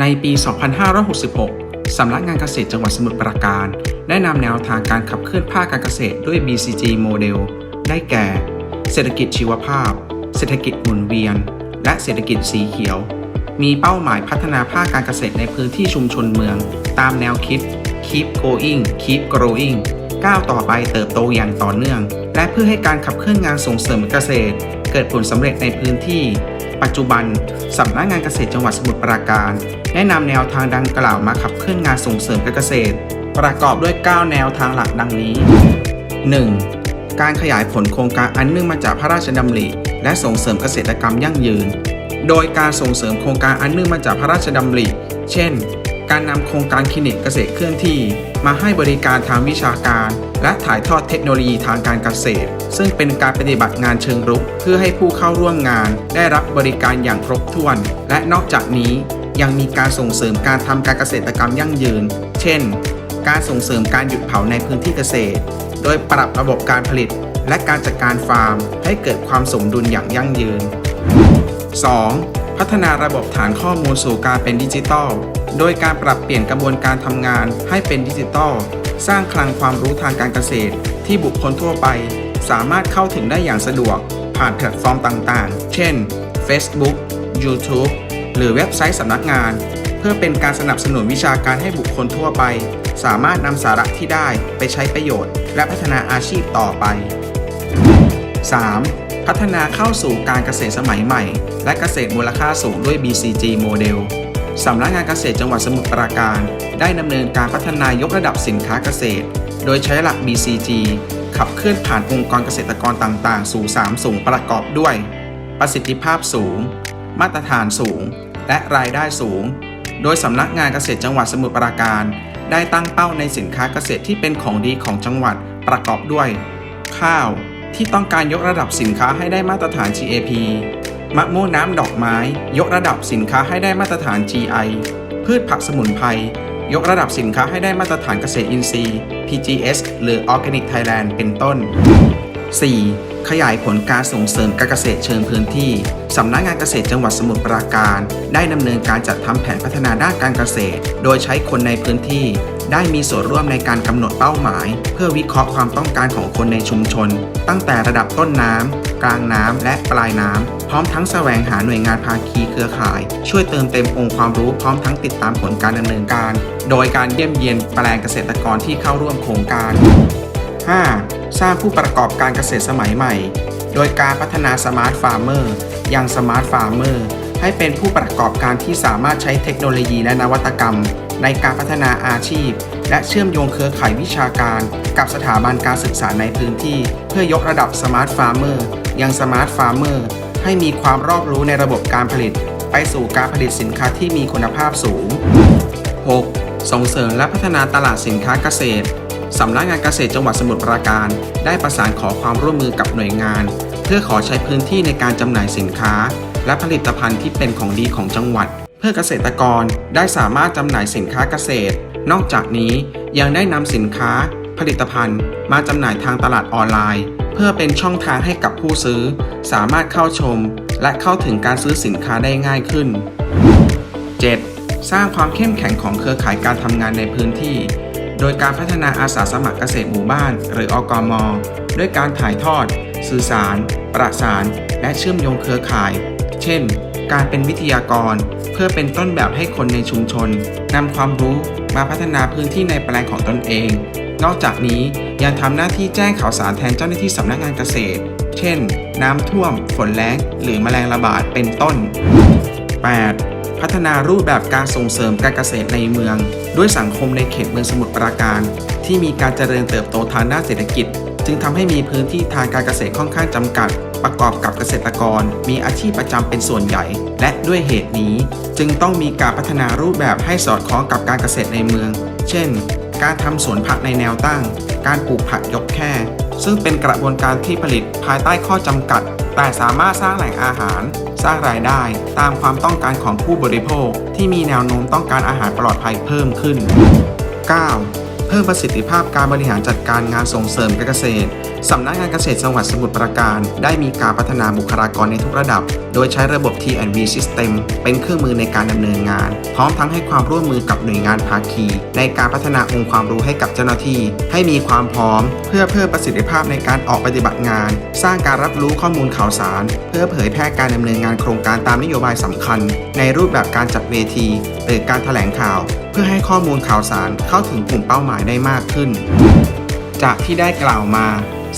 ในปี 2566 สำนักงานเกษตรจังหวัดสมุทรปราการ ได้นำแนวทางการขับเคลื่อนภาคการเกษตรด้วย BCG โมเดล ได้แก่ เศรษฐกิจชีวภาพ เศรษฐกิจหมุนเวียน และเศรษฐกิจสีเขียว มีเป้าหมายพัฒนาภาคการเกษตรในพื้นที่ชุมชนเมือง ตามแนวคิด Keep Going Keep Growing ก้าวต่อไปเติบโตอย่างต่อเนื่อง และเพื่อให้การขับเคลื่อนงานส่งเสริมเกษตร เกิดผลสำเร็จในพื้นที่ ปัจจุบันสำนักงานเกษตรจังหวัดสมุทรปราการได้นำแนวทางดังกล่าวมาขับเคลื่อนงานส่งเสริมการเกษตร ประกอบด้วย 9 แนวทางหลักดังนี้ 1. การขยายผลโครงการอันเนื่องมาจากพระราชดำริและส่งเสริมเกษตรกรรมยั่งยืน โดยการส่งเสริมโครงการอันเนื่องมาจากพระราชดำริ เช่น การนำโครงการคลินิกเกษตรเคลื่อนที่ มาให้บริการทางวิชาการ และถ่ายทอดเทคโนโลยีทางการเกษตร ซึ่งเป็นการปฏิบัติงานเชิงรุก เพื่อให้ผู้เข้าร่วมงาน ได้รับบริการอย่างครบถ้วน และนอกจากนี้ยังมีการส่งเสริมการทำการเกษตรกรรมยั่งยืน เช่น การส่งเสริมการหยุดเผาในพื้นที่เกษตร โดยปรับระบบการผลิต และการจัดการฟาร์ม ให้เกิดความสมดุลอย่างยั่งยืน 2. พัฒนาระบบฐานข้อมูลสู่การเป็นดิจิทัล โดยการปรับเปลี่ยนกระบวนการทำงานให้เป็นดิจิทัล สร้างคลังความรู้ทางการเกษตร ที่บุคคลทั่วไป สามารถเข้าถึงได้อย่างสะดวก ผ่านแพลตฟอร์มต่างๆ เช่น Facebook YouTube หรือเว็บไซต์สำนักงาน เพื่อเป็นการสนับสนุนวิชาการให้บุคคลทั่วไป สามารถนำสาระที่ได้ไปใช้ประโยชน์ และพัฒนาอาชีพต่อไป 3. พัฒนาเข้าสู่การเกษตรสมัยใหม่ และเกษตรมูลค่าสูงด้วย BCG โมเดล สำนักงานเกษตรจังหวัดสมุทรปราการ ได้ดำเนินการพัฒนายกระดับสินค้าเกษตร โดยใช้หลัก BCG ขับเคลื่อนผ่านองค์กรเกษตรกรต่างๆ สู่ 3 สูงประกอบด้วย ประสิทธิภาพสูง มาตรฐานสูง และรายได้สูง โดยสำนักงานเกษตรจังหวัดสมุทรปราการ ได้ตั้งเป้าในสินค้าเกษตรที่เป็นของดีของจังหวัดประกอบด้วย ข้าวที่ต้องการยกระดับสินค้าให้ได้มาตรฐาน GAP มะม่วงน้ำดอกไม้ ยกระดับสินค้าให้ได้มาตรฐาน GI พืชผักสมุนไพรยกระดับสินค้าให้ได้มาตรฐานเกษตรอินทรีย์ PGS หรือ Organic Thailand เป็นต้น 4. ขยายผลการส่งเสริมการเกษตรเชิงพื้นที่ สำนักงานเกษตรจังหวัดสมุทรปราการ ได้ดำเนินการจัดทำแผนพัฒนาด้านการเกษตร โดยใช้คนในพื้นที่ ได้มีส่วนร่วมในการกำหนดเป้าหมาย เพื่อวิเคราะห์ความต้องการของคนในชุมชน ตั้งแต่ระดับต้นน้ำกลางน้ำและปลายน้ำ ร้อมทั้งแสวงหาหน่วยงานภาคีเครือข่าย ช่วยเติมเต็มองค์ความรู้พร้อมทั้งติดตามผลการดำเนินการ โดยการเยี่ยมเยียนแปลงเกษตรกรที่เข้าร่วมโครงการ 5. สร้างผู้ประกอบการเกษตรสมัยใหม่ โดยการพัฒนาสมาร์ทฟาร์มเมอร์ยังสมาร์ทฟาร์มเมอร์ให้เป็นผู้ประกอบการที่สามารถใช้เทคโนโลยีและนวัตกรรม ในการพัฒนาอาชีพ และเชื่อมโยงเครือข่ายวิชาการ กับสถาบันการศึกษาในพื้นที่ เพื่อยกระดับสมาร์ทฟาร์มเมอร์ยังสมาร์ทฟาร์มเมอร์ ให้มีความรอบรู้ในระบบการผลิต ไปสู่การผลิตสินค้าที่มีคุณภาพสูง 6. ส่งเสริมและพัฒนาตลาดสินค้าเกษตรสำนักงานเกษตรจังหวัดสมุทรปราการ ได้ประสานขอความร่วมมือกับหน่วยงาน เพื่อขอใช้พื้นที่ในการจำหน่ายสินค้า และผลิตภัณฑ์ที่เป็นของดีของจังหวัด เพื่อเกษตรกรได้สามารถจำหน่ายสินค้าเกษตร นอกจากนี้ยังได้นำสินค้า ผลิตภัณฑ์ มาจำหน่ายทางตลาดออนไลน์ เพื่อเป็นช่องทางให้กับผู้ซื้อ สามารถเข้าชม และเข้าถึงการซื้อสินค้าได้ง่ายขึ้น 7. สร้างความเข้มแข็งของเครือข่ายการทำงานในพื้นที่ โดยการพัฒนาอาสาสมัครเกษตรหมู่บ้าน หรืออกม ด้วยการถ่ายทอด สื่อสาร ประสาน และเชื่อมโยงเครือข่าย เช่น การเป็นวิทยากร เพื่อเป็นต้นแบบให้คนในชุมชนนำความรู้มาพัฒนาพื้นที่ในแปลงของตนเอง นอกจากนี้ยังทำหน้าที่แจ้งข่าวสารแทนเจ้าหน้าที่สำนักงานเกษตร เช่น น้ำท่วม ฝนแล้ง หรือแมลงระบาดเป็นต้น 8. พัฒนารูปแบบการส่งเสริมการเกษตรในเมือง ด้วยสังคมในเขตเมืองสมุทรปราการ ที่มีการเจริญเติบโตทางด้านเศรษฐกิจ จึงทำให้มีพื้นที่ทางการเกษตรค่อนข้างจำกัดประกอบกับเกษตรกรมีอาชีพประจำเป็นส่วนใหญ่ และด้วยเหตุนี้ จึงต้องมีการพัฒนารูปแบบให้สอดคล้องกับการเกษตรในเมือง เช่น การทำสวนผักในแนวตั้ง การปลูกผักยกแค่ ซึ่งเป็นกระบวนการที่ผลิตภายใต้ข้อจำกัด แต่สามารถสร้างแหล่งอาหาร สร้างรายได้ ตามความต้องการของผู้บริโภค ที่มีแนวโน้มต้องการอาหารปลอดภัยเพิ่มขึ้น 9. เพิ่มประสิทธิภาพการบริหารจัดการงานส่งเสริมการเกษตร สำนักงานเกษตรจังหวัดสมุทรปราการ ได้มีการพัฒนาบุคลากรในทุกระดับ โดยใช้ระบบ T&V System เป็นเครื่องมือในการดำเนินงาน พร้อมทั้งให้ความร่วมมือกับหน่วยงานภาคี ในการพัฒนาองค์ความรู้ให้กับเจ้าหน้าที่ ให้มีความพร้อม เพื่อเพิ่มประสิทธิภาพในการออกปฏิบัติงาน สร้างการรับรู้ข้อมูลข่าวสาร เพื่อเผยแพร่การดำเนินงานโครงการตามนโยบายสำคัญ ในรูปแบบการจัดเวทีหรือการแถลงข่าว เพื่อให้ข้อมูลข่าวสารเข้าถึงกลุ่มเป้าหมายได้มากขึ้น จากที่ได้กล่าวมา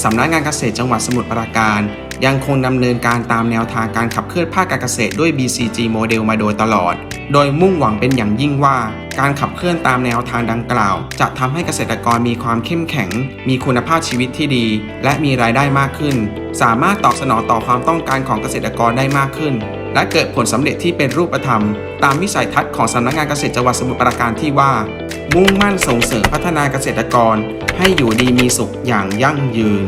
สำนักงานเกษตรจังหวัดสมุทรปราการ ยังคงดำเนินการตามแนวทางการขับเคลื่อนภาคการเกษตรด้วย BCG โมเดลมาโดยตลอด โดยมุ่งหวังเป็นอย่างยิ่งว่า การขับเคลื่อนตามแนวทางดังกล่าว จะทำให้เกษตรกรมีความเข้มแข็ง มีคุณภาพชีวิตที่ดี และมีรายได้มากขึ้น สามารถตอบสนองต่อความต้องการของเกษตรกรได้มากขึ้น และเกิดผลสำเร็จที่เป็นรูปธรรม ตามวิสัยทัศน์ของสำนักงานเกษตรจังหวัดสมุทรปราการที่ว่า มุ่งมั่นส่งเสริมพัฒนาเกษตรกร ให้อยู่ดีมีสุขอย่างยั่งยืน